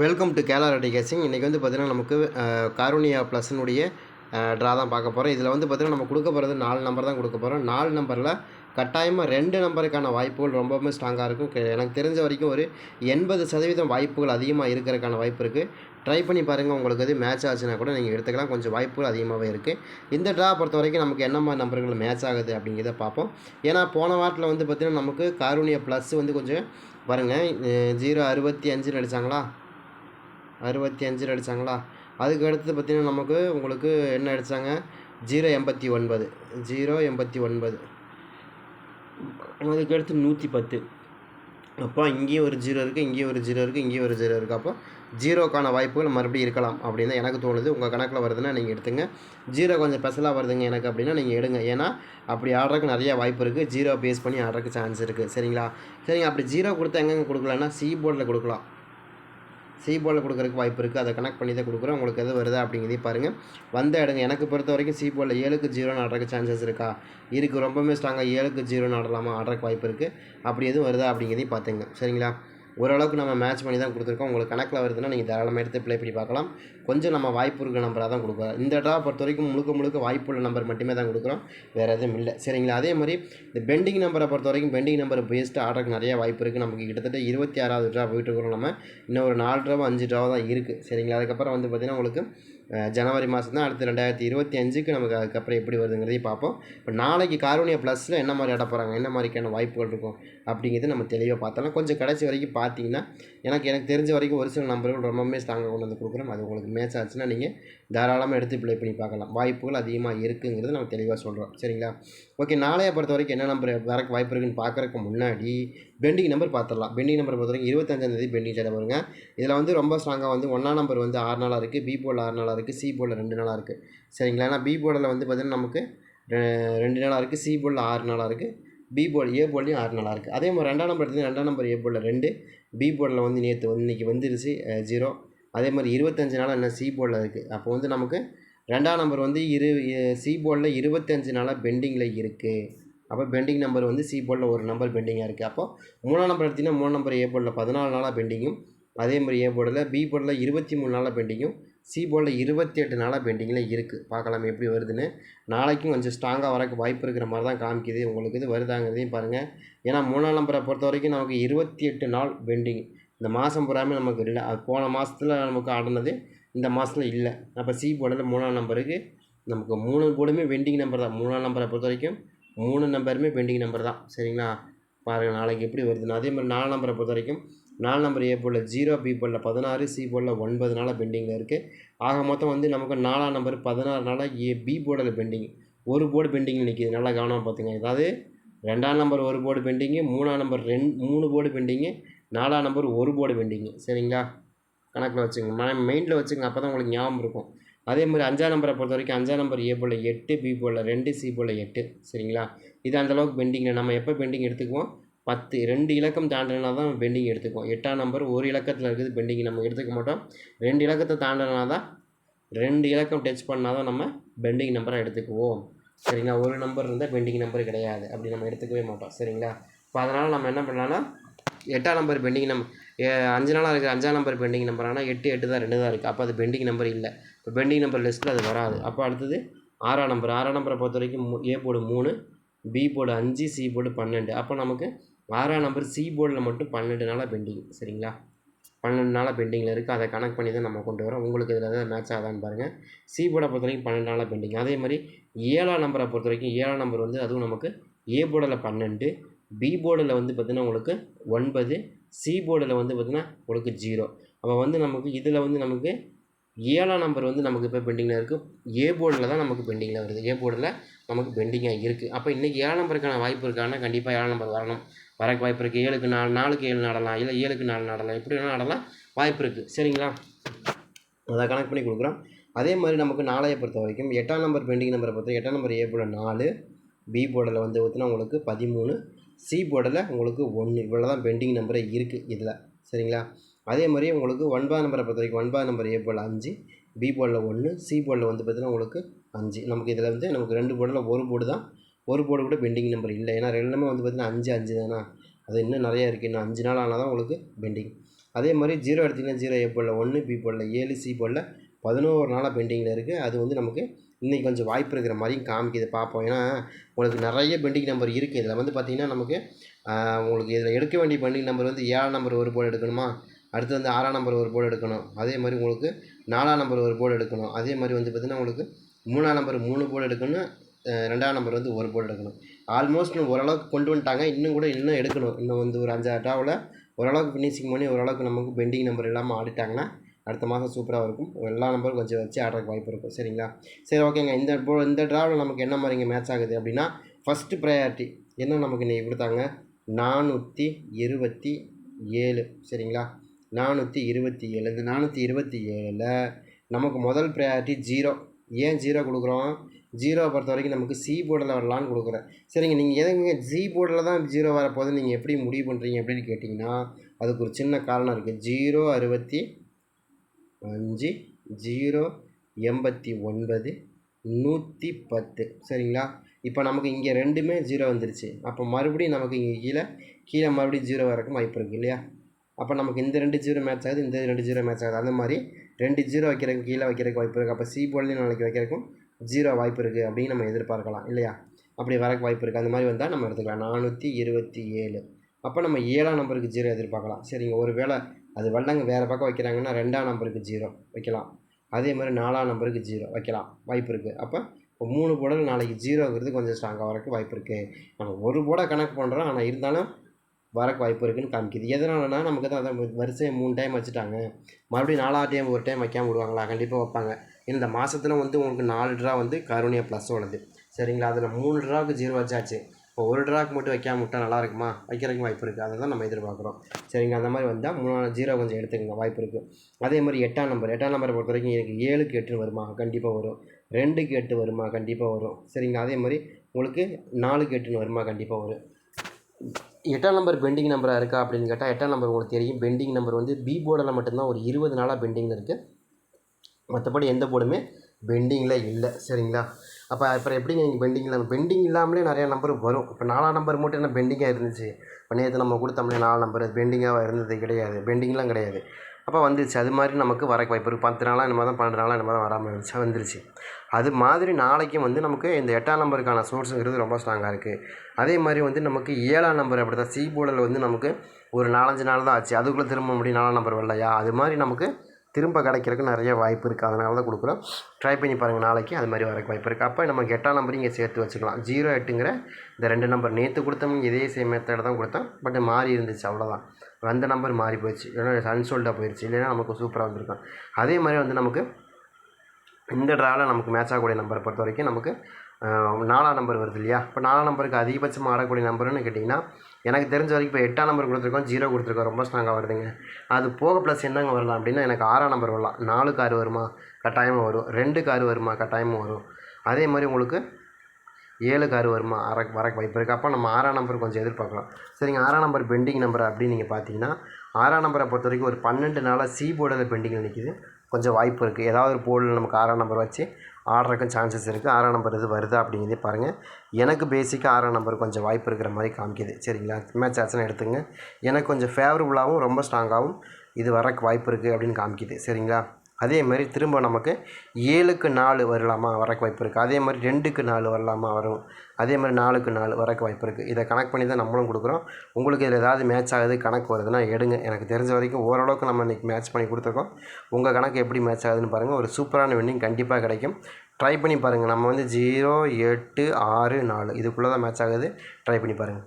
Welcome to கேலா ரெட்டி கேசிங் இன்றைக்கி வந்து பார்த்திங்கன்னா நமக்கு கார்னியா ப்ளஸ்னுடைய ட்ரா தான் பார்க்க போகிறோம் இதில் வந்து பார்த்திங்கன்னா நம்ம கொடுக்க போகிறது நாலு நம்பர் தான் கொடுக்க போகிறோம் நாலு நம்பரில் கட்டாயமாக ரெண்டு நம்பருக்கான வாய்ப்புகள் ரொம்பவுமே ஸ்ட்ராங்காக இருக்கும். எனக்கு தெரிஞ்ச வரைக்கும் ஒரு எண்பது சதவீதம் வாய்ப்புகள் அதிகமாக இருக்கிறதுக்கான வாய்ப்பு இருக்குது ட்ரை பண்ணி பாருங்கள் உங்களுக்கு அது மேட்ச் ஆச்சுன்னா கூட நீங்கள் எடுத்துக்கலாம். கொஞ்சம் வாய்ப்புகள் அதிகமாகவே இருக்குது இந்த ட்ரா பொறுத்த வரைக்கும் நமக்கு என்ன மாதிரி நம்பர்கள் மேட்ச் ஆகுது அப்படிங்கிறத பார்ப்போம். ஏன்னா போன வாரத்தில் வந்து பார்த்திங்கன்னா நமக்கு காருண்யா ப்ளஸ் வந்து கொஞ்சம் பாருங்கள் ஜீரோ அறுபத்தி அஞ்சுன்னு அடித்தாங்களா அறுபத்தி அஞ்சில் அடித்தாங்களா அதுக்கு அடுத்து பார்த்திங்கன்னா நமக்கு உங்களுக்கு என்ன அடித்தாங்க ஜீரோ எண்பத்தி ஒன்பது. ஜீரோ எண்பத்தி ஒன்பது. அதுக்கு அடுத்து நூற்றி பத்து. அப்போ இங்கேயும் ஒரு ஜீரோ இருக்குது இங்கேயும் ஒரு ஜீரோ இருக்குது இங்கேயும் ஒரு ஜீரோ இருக்குது அப்போ ஜீரோக்கான வாய்ப்புகள் மறுபடியும் இருக்கலாம் அப்படின்னு தான் எனக்கு தோணுது. உங்கள் கணக்கில் வருதுன்னா நீங்கள் எடுத்துங்க. ஜீரோ கொஞ்சம் ஸ்பெஷலாக வருதுங்க எனக்கு அப்படின்னா நீங்கள் எடுங்க. ஏன்னா அப்படி ஆடுறதுக்கு நிறைய வாய்ப்பு இருக்குது ஜீரோ பேஸ் பண்ணி ஆடுறதுக்கு சான்ஸ் இருக்குது சரிங்களா? சரிங்க அப்படி ஜீரோ கொடுத்தா எங்கெங்கே கொடுக்கலான்னா சி போர்டில் கொடுக்கலாம். சீபோலில் கொடுக்குறதுக்கு வாய்ப்பு இருக்குது அதை கனெக்ட் பண்ணி தான் கொடுக்குறோம் உங்களுக்கு எது வருதா அப்படிங்கிறதே பாருங்கள் வந்த இடங்க எனக்கு பொறுத்த வரைக்கும் சீபோலில் ஏழுக்கு ஜீரோ ஆடுறதுக்கு சான்சஸ் இருக்கா? இருக்குது ரொம்பவுமே ஸ்ட்ராங்காக ஏழுக்கு ஜீரோ ஆடலாமா? ஆடுறதுக்கு வாய்ப்பு இருக்குது அப்படி எதுவும் வருதா அப்படிங்கிறதையும் பார்த்துங்க. சரிங்களா? ஓரளவுக்கு நம்ம மேட்ச் பண்ணி தான் கொடுத்துருக்கோம். உங்களுக்கு கணக்கில் வருதுன்னா நீங்கள் தாராளமாக எடுத்து ப்ளே பண்ணி பார்க்கலாம். கொஞ்சம் நம்ம வாய்ப்பு இருக்க நம்பராக தான் கொடுக்குறோம் இந்த ட்ரா பொறுத்த வரைக்கும் முழுக்க முழுக்க வாய்ப்புள்ள நம்பர் மட்டுமே தான் கொடுக்குறோம். வேறு எதுவும் இல்லை. சரிங்களா? அதே மாதிரி இந்த பெண்டிங் நம்பரை பொறுத்த வரைக்கும் பெண்டிங் நம்பர் பேஸ்ட்டு ஆர்டருக்கு நிறைய வாய்ப்பு இருக்குது நமக்கு கிட்டத்தட்ட இருபத்தி ஆறாவது ட்ரா போயிட்டு இருக்கிறோம் நம்ம. இன்னும் ஒரு நாலு ட்ராவோ அஞ்சு ட்ராவோ தான் இருக்குது சரிங்களா? அதுக்கப்புறம் வந்து பார்த்திங்கன்னா உங்களுக்கு ஜனவரி மாதம் தான் அடுத்து ரெண்டாயிரத்தி இருபத்தி அஞ்சுக்கு நமக்கு அதுக்கப்புறம் எப்படி வருதுங்கிறதையும் பார்ப்போம். இப்போ நாளைக்கு கார்வனியா ப்ளஸில் என்ன மாதிரி ஆட போகிறாங்க என்ன மாதிரிக்கான வாய்ப்புகள் இருக்கும் அப்படிங்கிறது நம்ம தெளிவாக பார்த்தலாம் கொஞ்சம் கடைசி வரைக்கும் பார்த்தீங்கன்னா எனக்கு எனக்கு தெரிஞ்ச வரைக்கும் ஒரு சில நம்பர்கள் ரொம்பவுமே ஸ்ட்ராங்காக கொண்டு வந்து கொடுக்குறோம். அது உங்களுக்கு மேட்ச் ஆச்சுன்னா நீங்கள் தாராளமாக எடுத்து ப்ளே பண்ணி பார்க்கலாம். வாய்ப்புகள் அதிகமாக இருக்குங்கிறது நம்ம தெளிவாக சொல்கிறோம் சரிங்களா? ஓகே நாளைய பொறுத்த வரைக்கும் என்ன நம்பர் வரக்கு வாய்ப்பு இருக்குன்னு பார்க்குறதுக்கு முன்னாடி பெண்டிங் நம்பர் பார்த்துடலாம். பெண்டிங் நம்பர் பொறுத்த வரைக்கும் இருபத்தஞ்சாந்தேதி பெண்டிங் சைட வருங்க. இதில் வந்து ரொம்ப ஸ்ட்ராங்காக வந்து ஒன்றாம் நம்பர் வந்து ஆறு நாளாக இருக்குது பி போர்டில் ஆறு நாளாக இருக்குது சி போர்டில் ரெண்டு நாளாக இருக்குது சரிங்களா? ஏன்னா பி போர்டில் வந்து பார்த்திங்கன்னா நமக்கு ரெ- ரெண்டு நாளாக இருக்குது சி போர்டில் ஆறு நாளாக இருக்குது பி போர்டு ஏ போர்ட்லேயும் ஆறு நாளாக இருக்குது அதே மாதிரி ரெண்டாம் நம்பர் எடுத்தீங்கன்னா ரெண்டாம் நம்பர் ஏ போர்டில் ரெண்டு பி போர்டில் வந்து நேற்று வந்து இன்றைக்கி வந்துருச்சு ஜீரோ அதே மாதிரி இருபத்தஞ்சு நாளாக என்ன சி போர்டில் இருக்குது அப்போ வந்து நமக்கு ரெண்டாம் நம்பர் வந்து இரு சி போர்டில் இருபத்தஞ்சு நாளாக பெண்டிங்கில் இருக்குது அப்போ பெண்டிங் நம்பர் வந்து சி போர்டில் ஒரு நம்பர் பெண்டிங்காக இருக்குது அப்போ மூணாம் நம்பர் எடுத்திங்கன்னா மூணு நம்பர் ஏ போர்டில் பதினாலு நாளாக பெண்டிங்கும் அதே மாதிரி ஏ போர்டில் பி போர்டில் இருபத்தி மூணு நாளாக பெண்டிங்கும் சி போர்டில் இருபத்தி எட்டு நாளாக பெண்டிங்கில் இருக்குது பார்க்கலாம் எப்படி வருதுன்னு. நாளைக்கும் கொஞ்சம் ஸ்ட்ராங்காக வரக்கு வாய்ப்பு இருக்கிற மாதிரி தான் காமிக்குது. உங்களுக்கு இது வருதாங்கிறதையும் பாருங்கள் ஏன்னா மூணாம் நம்பரை பொறுத்த வரைக்கும் நமக்கு இருபத்தி எட்டு நாள் பெண்டிங் இந்த மாதம் பூராமே நமக்கு இல்லை. அது போன மாதத்தில் நமக்கு ஆடினது இந்த மாதத்தில் இல்லை. அப்போ சி போர்டில் மூணாம் நம்பருக்கு நமக்கு மூணு போர்டுமே பெண்டிங் நம்பர் தான். மூணாம் நம்பரை பொறுத்த வரைக்கும் மூணு நம்பருமே பெண்டிங் நம்பர் தான். சரிங்களா? பாருங்கள் நாளைக்கு எப்படி வருதுன்னு. அதே மாதிரி நாலு நம்பரை பொறுத்த வரைக்கும் நாலு நம்பர் ஏ போல் ஜீரோ பி போர்டில் பதினாறு சி போர்டில் ஒன்பது நாளாக பெண்டிங்கில் இருக்குது ஆக மொத்தம் வந்து நமக்கு நாலாம் நம்பர் பதினாறு நாளாக ஏ பி போர்டில் பெண்டிங். ஒரு போர்டு பெண்டிங்கில் நிற்கிது நல்லா கவனமாக பார்த்துங்க அதாவது ரெண்டாம் நம்பர் ஒரு போர்டு பெண்டிங்கு மூணாம் நம்பர் ரெண்டு மூணு போர்டு பெண்டிங்கு நாலாம் நம்பர் ஒரு போர்டு பெண்டிங்கு சரிங்களா? கணக்கில் வச்சுங்க. மன மைண்டில் வச்சுங்க. அப்போ தான் உங்களுக்கு ஞாபகம் இருக்கும். அதே மாதிரி அஞ்சாம் நம்பரை பொறுத்த வரைக்கும் அஞ்சாம் நம்பர் ஏ போல் எட்டு பி போல் ரெண்டு சி போல் எட்டு. சரிங்களா? இது அந்தளவுக்கு பெண்டிங்கில் நம்ம எப்போ பெண்டிங் எடுத்துக்குவோம்? பத்து ரெண்டு இலக்கம் தாண்டினா தான் பெண்டிங் எடுத்துக்குவோம். எட்டாம் நம்பர் ஒரு இலக்கத்தில் இருக்குது பெண்டிங் நம்ம எடுத்துக்க மாட்டோம். ரெண்டு இலக்கத்தை தாண்டினா தான் ரெண்டு இலக்கம் டச் பண்ணால் தான் நம்ம பெண்டிங் நம்பராக எடுத்துக்குவோம். சரிங்களா? ஒரு நம்பர் இருந்தால் பெண்டிங் நம்பர் கிடையாது. அப்படி நம்ம எடுத்துக்கவே மாட்டோம். சரிங்களா? இப்போ அதனால் நம்ம என்ன பண்ணலாம்னா எட்டாம் நம்பர் பெண்டிங் நம்பர் அஞ்சு நாளாக இருக்குது அஞ்சாம் நம்பர் பெண்டிங் நம்பர் ஆனால் எட்டு எட்டு தான் ரெண்டு தான் இருக்குது அப்போ அது பெண்டிங் நம்பர் இல்லை. இப்போ பெண்டிங் நம்பர் லிஸ்ட்டில் அது வராது. அப்போ அடுத்தது ஆறாம் நம்பர் ஆறாம் நம்பரை பொறுத்த வரைக்கும் மூ- ஏ போர்டு மூணு பி போர்டு அஞ்சு சி போர்டு பன்னெண்டு. அப்போ நமக்கு ஆறாம் நம்பர் சி போர்டில் மட்டும் பன்னெண்டு நாளாக பெண்டிங் சரிங்களா? பன்னெண்டு நாளாக பெண்டிங்கில் இருக்குது அதை கணக்கு பண்ணி தான் நம்ம கொண்டு வரோம். உங்களுக்கு இதில் எதாவது மேட்ச் ஆகாதான்னு பாருங்கள் சி போர்டை பொறுத்த வரைக்கும் பன்னெண்டு நாளாக பெண்டிங் அதே மாதிரி ஏழாம் நம்பரை பொறுத்த வரைக்கும் ஏழாம் நம்பர் வந்து அதுவும் நமக்கு ஏ போர்டில் பன்னெண்டு பி போர்டில் வந்து பார்த்திங்கன்னா உங்களுக்கு ஒன்பது சி போர்டில் வந்து பார்த்திங்கன்னா உங்களுக்கு ஜீரோ அப்போ வந்து நமக்கு இதில் வந்து நமக்கு ஏழாம் நம்பர் வந்து நமக்கு இப்போ பெண்டிங்கில் இருக்குது ஏ போர்டில் தான் நமக்கு பெண்டிங்கில் வருது. ஏ போர்டில் நமக்கு பெண்டிங்காக இருக்குது அப்போ இன்றைக்கி ஏழாம் நம்பருக்கான வாய்ப்பு இருக்கான்னா கண்டிப்பாக ஏழாம் நம்பர் வரணும். வரக்கு வாய்ப்பு இருக்குது ஏழுக்கு நாலு நாலுக்கு ஏழு நடலாம். இல்லை ஏழுக்கு நாலு நடலாம். எப்படி வேணால் நடலாம். வாய்ப்பு இருக்குது சரிங்களா? அதை கணக்கு பண்ணி கொடுக்குறோம். அதே மாதிரி நமக்கு நாளையை பொறுத்த வரைக்கும் எட்டாம் நம்பர் பெண்டிங் நம்பரை பொறுத்த எட்டாம் நம்பர் ஏ போர்டில் நாலு பி போர்டில் வந்து பார்த்தினா உங்களுக்கு பதிமூணு சி போர்டில் உங்களுக்கு ஒன்று இவ்வளோ தான் பெண்டிங் நம்பரே இருக்குது இதில். சரிங்களா? அதே மாதிரி உங்களுக்கு ஒன்பதாம் நம்பரை பொறுத்த வரைக்கும் ஒன்பதாம் நம்பர் ஏ போர்டில் அஞ்சு பி போர்டில் ஒன்று சி போர்டில் வந்து பார்த்தீங்கன்னா உங்களுக்கு அஞ்சு. நமக்கு இதில் வந்து நமக்கு ரெண்டு போர்டில் ஒரு போர்டு தான். ஒரு போர்டு கூட பெண்டிங் நம்பர் இல்லை. ஏன்னா ரெண்டுமே வந்து பார்த்திங்கன்னா அஞ்சு அஞ்சு தானே? அது இன்னும் நிறையா இருக்குது இன்னும் அஞ்சு நாள் ஆனால் தான் உங்களுக்கு பெண்டிங் அதே மாதிரி ஜீரோ எடுத்திங்கன்னா ஜீரோ ஏ போர்டில் ஒன்று பி போர்டில் ஏழு சி போடல பதினோரு நாளாக பெண்டிங்கில் இருக்குது அது வந்து நமக்கு இன்றைக்கி கொஞ்சம் வாய்ப்பு இருக்கிற மாதிரியும் காமிக்குது. பார்ப்போம். ஏன்னா உங்களுக்கு நிறைய பெண்டிங் நம்பர் இருக்குது இதில் வந்து பார்த்திங்கன்னா நமக்கு உங்களுக்கு இதில் எடுக்க வேண்டிய பெண்டிங் நம்பர் வந்து ஏழாம் நம்பர் ஒரு போர்டு எடுக்கணுமா? அடுத்து வந்து ஆறாம் நம்பர் ஒரு போர்டு எடுக்கணும். அதே மாதிரி உங்களுக்கு நாலாம் நம்பர் ஒரு போர்டு எடுக்கணும். அதே மாதிரி வந்து பார்த்திங்கன்னா உங்களுக்கு மூணாம் நம்பர் மூணு போர்டு எடுக்கணும். ரெண்டாம் நம்பர் வந்து ஒரு போர்டு எடுக்கணும். ஆல்மோஸ்ட் ஓரளவுக்கு கொண்டு வந்துட்டாங்க. இன்னும் கூட இன்னும் எடுக்கணும். இன்னும் வந்து ஒரு அஞ்சாறு டாவில் ஓரளவுக்கு ஃபினிஷிங் பண்ணி ஓரளவுக்கு நமக்கு பெண்டிங் நம்பர் இல்லாமல் ஆடிட்டாங்கன்னா அடுத்த மாதம் சூப்பராக இருக்கும். எல்லா நம்பரும் கொஞ்சம் வச்சு ஆடுறதுக்கு வாய்ப்பு இருக்கும். சரிங்களா? சரி ஓகேங்க. இந்த இந்த ட்ராவில் நமக்கு என்ன மாதிரிங்க மேட்ச் ஆகுது அப்படின்னா ஃபஸ்ட்டு ப்ரையாரிட்டி என்ன நமக்கு இன்றைக்கி கொடுத்தாங்க? நானூற்றி இருபத்தி ஏழு. சரிங்களா? நானூற்றி இருபத்தி ஏழு. இந்த நானூற்றி இருபத்தி ஏழில் நமக்கு முதல் ப்ரையாரிட்டி ஜீரோ ஏன் ஜீரோ கொடுக்குறோம்? ஜீரோவை பொறுத்த வரைக்கும் நமக்கு சி போர்டில் வரலான்னு கொடுக்குறேன். சரிங்க நீங்கள் எதுங்க ஜி போர்டில் தான் ஜீரோ வரப்போகுது நீங்கள் எப்படி முடிவு பண்ணுறீங்க அப்படின்னு கேட்டிங்கன்னா அதுக்கு ஒரு சின்ன காரணம் இருக்குது ஜீரோ அறுபத்தி அஞ்சு ஜீரோ எண்பத்தி ஒன்பது நூற்றி பத்து. சரிங்களா? இப்போ நமக்கு இங்கே ரெண்டுமே ஜீரோ வந்துருச்சு. அப்போ மறுபடியும் நமக்கு இங்கே கீழே கீழே மறுபடியும் ஜீரோ வரக்கும் வாய்ப்பு இருக்குது இல்லையா? அப்போ நமக்கு இந்த ரெண்டு ஜீரோ மேட்ச் ஆகுது இந்த ரெண்டு ஜீரோ மேட்ச் ஆகுது. அந்த மாதிரி ரெண்டு ஜீரோ வைக்கிறதுக்கு கீழே வைக்கிறதுக்கு வாய்ப்பு இருக்குது அப்போ சி போர்ட்லேயும் நாளைக்கு வைக்கிறதுக்கும் ஜீரோ வாய்ப்பு இருக்குது அப்படின்னு நம்ம எதிர்பார்க்கலாம் இல்லையா? அப்படி வரக்கு வாய்ப்பு இருக்குது அந்த மாதிரி வந்தால் நம்ம எடுத்துக்கலாம். நானூற்றி இருபத்தி ஏழு. அப்போ நம்ம ஏழாம் நம்பருக்கு ஜீரோ எதிர்பார்க்கலாம். சரிங்க. ஒரு வேளை அது வண்ணங்க வேறு பக்கம் வைக்கிறாங்கன்னா ரெண்டாம் நம்பருக்கு ஜீரோ வைக்கலாம். அதே மாதிரி நாலாம் நம்பருக்கு ஜீரோ வைக்கலாம். வாய்ப்பு இருக்குது அப்போ இப்போ மூணு போடல் நாளைக்கு ஜீரோங்கிறது கொஞ்சம் ஸ்ட்ராங்காக வரக்கு வாய்ப்பு இருக்குது நம்ம ஒரு போட கணக்கு பண்ணுறோம் ஆனால் இருந்தாலும் வரக்கு வாய்ப்பு இருக்குதுன்னு காமிக்குது. எதனாலனா நமக்கு தான் அதான் வரிசையை மூணு டைம் வச்சுட்டாங்க. மறுபடியும் நாலாவது டைம் ஒரு டைம் வைக்காமல் விடுவாங்களா? கண்டிப்பாக வைப்பாங்க. இந்த மாதத்தில் வந்து உங்களுக்கு நாலு ட்ரா வந்து கருணியா ப்ளஸ் உள்ளது சரிங்களா? அதில் மூணு ட்ராவுக்கு ஜீரோ வச்சாச்சு. இப்போ ஒரு ட்ராக்கு மட்டும் வைக்காம விட்டால் நல்லா இருக்குமா? வைக்கிறதுக்கு வாய்ப்பு இருக்குது அதை தான் நம்ம எதிர்பார்க்குறோம். சரிங்க அந்த மாதிரி வந்தால் மூணு ஜீரோ கொஞ்சம் எடுத்துக்கங்க. வாய்ப்பு இருக்குது அதே மாதிரி எட்டாம் நம்பர் எட்டாம் நம்பரை பொறுத்த வரைக்கும் எனக்கு ஏழுக்கு எட்டு வருமா? கண்டிப்பாக வரும். ரெண்டுக்கு எட்டு வருமா? கண்டிப்பாக வரும். சரிங்களா அதே மாதிரி உங்களுக்கு நாலுக்கு எட்டுன்னு வருமா? கண்டிப்பாக வரும். எட்டாம் நம்பர் பெண்டிங் நம்பராக இருக்கா அப்படின்னு கேட்டால் எட்டாம் நம்பர் உங்களுக்கு தெரியும். பெண்டிங் நம்பர் வந்து பி போர்டில் மட்டும்தான் ஒரு இருபது நாளாக பெண்டிங்கில் இருக்குது மற்றபடி எந்த போர்டுமே பெண்டிங்கில் இல்லை. சரிங்களா? அப்போ அப்புறம் எப்படிங்க நீங்கள் பெண்டிங்கில் பெண்டிங் இல்லாமலே நிறையா நம்பர் வரும். இப்போ நாலாம் நம்பர் மட்டும் என்ன பெண்டிங்காக இருந்துச்சு? இப்போ நேற்று நம்ம கொடுத்தோம்லே நாலு நம்பர் அது பெண்டிங்காக இருந்தது கிடையாது. பெண்டிங்லாம் கிடையாது. அப்போ வந்துருச்சு. அது மாதிரி நமக்கு வர வாய்ப்பு இருக்குது பத்து நாளாக இந்த மாதிரி தான் பன்னெண்டு நாளாக இந்த மாதிரி தான் வராமல் இருந்துச்சு. வந்துருச்சு. அது மாதிரி நாளைக்கும் வந்து நமக்கு இந்த எட்டாம் நம்பருக்கான சோர்ஸுங்கிறது ரொம்ப ஸ்ட்ராங்காக இருக்குது அதே மாதிரி வந்து நமக்கு ஏழாம் நம்பர் அப்படி தான் சி போர்டில் வந்து நமக்கு ஒரு நாலஞ்சு நாள் தான் ஆச்சு. அதுக்குள்ளே திரும்ப முடியும் நாலாம் நம்பர் வரலையா? அது மாதிரி நமக்கு திரும்ப கிடைக்கிறதுக்கு நிறைய வாய்ப்பு இருக்குது அதனால தான் கொடுக்குறோம். ட்ரை பண்ணி பாருங்கள் நாளைக்கு அது மாதிரி வரக்கு வாய்ப்பு இருக்குது அப்போ நமக்கு எட்டாம் நம்பர் இங்கே சேர்த்து வச்சுக்கலாம். ஜீரோ எட்டுங்கிற இந்த ரெண்டு நம்பர் நேற்று கொடுத்தவங்க இதே சேம் மெத்தட் தான் கொடுத்தோம். பட் மாறி இருந்துச்சு அவ்வளோதான் அந்த நம்பர் மாறி போயிடுச்சு ஏன்னா அன்சோல்டாக போயிடுச்சு இல்லைன்னா நமக்கு சூப்பராக வந்திருக்கும். அதே மாதிரி வந்து நமக்கு இந்த ட்ராவில் நமக்கு மேட்ச் ஆகக்கூடிய நம்பரை பொறுத்த வரைக்கும் நமக்கு நாலாம் நம்பர் வருது இல்லையா? இப்போ நாலாம் நம்பருக்கு அதிகபட்சமாக ஆடக்கூடிய நம்பர்னு கேட்டிங்கன்னா எனக்கு தெரிஞ்ச வரைக்கும் இப்போ எட்டாம் நம்பர் கொடுத்துருக்கோம் ஜீரோ கொடுத்துருக்கோம் ரொம்ப ஸ்ட்ராங்காக வருதுங்க. அது போக ப்ளஸ் என்னங்க வரலாம் அப்படின்னா எனக்கு ஆறாம் நம்பர் வரலாம். நாலு கார் வருமா? கட்டாயமாக வரும். ரெண்டு கார் வருமா? கட்டாயமாக வரும். அதே மாதிரி உங்களுக்கு ஏழு கார் வருமா? அர வரக்கு வாய்ப்பு இருக்குது அப்போ நம்ம ஆறாம் நம்பர் கொஞ்சம் எதிர்பார்க்கலாம். சரிங்க ஆறாம் நம்பர் பெண்டிங் நம்பர் அப்படின்னு நீங்கள் பார்த்தீங்கன்னா ஆறாம் நம்பரை பொறுத்த வரைக்கும் ஒரு பன்னெண்டு நாளாக சி போர்டில் பெண்டிங்கில் நிற்கிது கொஞ்சம் வாய்ப்பு இருக்குது ஏதாவது ஒரு போர்டில் நமக்கு ஆறாம் நம்பர் வச்சு ஆடுறதுக்கும் சான்சஸ் இருக்குது ஆறாம் நம்பர் இது வருதா அப்படிங்கிறதே பாருங்கள் எனக்கு பேசிக்காக ஆறாம் நம்பர் கொஞ்சம் வாய்ப்பு இருக்கிற மாதிரி காமிக்குது. சரிங்களா? மேட்ச் ஆச்சுன்னா எடுத்துங்க எனக்கு கொஞ்சம் ஃபேவரபுளாகவும் ரொம்ப ஸ்ட்ராங்காகவும் இது வரக்கு வாய்ப்பு இருக்குது அப்படின்னு காமிக்குது. சரிங்களா? அதே மாதிரி திரும்ப நமக்கு ஏழுக்கு நாலு வரலாமா வரக்கு வாய்ப்பு இருக்குது அதே மாதிரி ரெண்டுக்கு நாலு வரலாமா வரும். அதே மாதிரி நாலுக்கு நாலு வரக்கு வாய்ப்பு இருக்குது இதை கணக்கு பண்ணி தான் நம்மளும் கொடுக்குறோம். உங்களுக்கு இதில் ஏதாவது மேட்ச் ஆகுது கணக்கு வருதுன்னா எடுங்க. எனக்கு தெரிஞ்ச வரைக்கும் ஓரளவுக்கு நம்ம இன்றைக்கி மேட்ச் பண்ணி கொடுத்துருக்கோம். உங்கள் கணக்கு எப்படி மேட்ச் ஆகுதுன்னு பாருங்கள் ஒரு சூப்பரான வின்னிங் கண்டிப்பாக கிடைக்கும். ட்ரை பண்ணி பாருங்கள் நம்ம வந்து ஜீரோ எட்டு ஆறு நாலு. இதுக்குள்ளே தான் மேட்ச் ஆகுது. ட்ரை பண்ணி பாருங்கள்